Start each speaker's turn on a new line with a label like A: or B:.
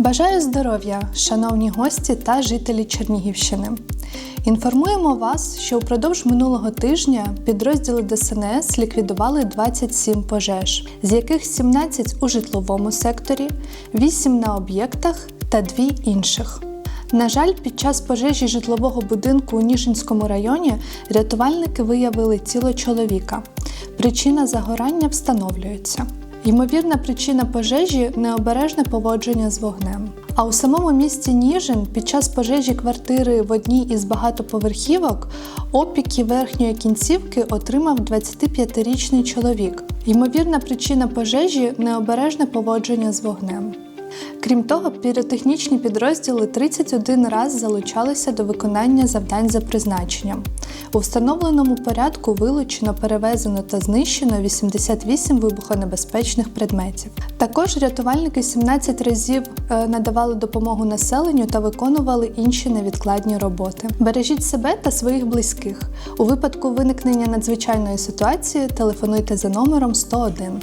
A: Бажаю здоров'я, шановні гості та жителі Чернігівщини. Інформуємо вас, що упродовж минулого тижня підрозділи ДСНС ліквідували 27 пожеж, з яких 17 у житловому секторі, 8 на об'єктах та 2 інших. На жаль, під час пожежі житлового будинку у Ніжинському районі рятувальники виявили тіло чоловіка. Причина загорання встановлюється. Ймовірна причина пожежі необережне поводження з вогнем. А у самому місті Ніжин під час пожежі квартири в одній із багатоповерхівок опіки верхньої кінцівки отримав 25-річний чоловік. Ймовірна причина пожежі необережне поводження з вогнем. Крім того, піротехнічні підрозділи 31 раз залучалися до виконання завдань за призначенням. У встановленому порядку вилучено, перевезено та знищено 88 вибухонебезпечних предметів. Також рятувальники 17 разів е, надавали допомогу населенню та виконували інші невідкладні роботи. Бережіть себе та своїх близьких. У випадку виникнення надзвичайної ситуації телефонуйте за номером 101.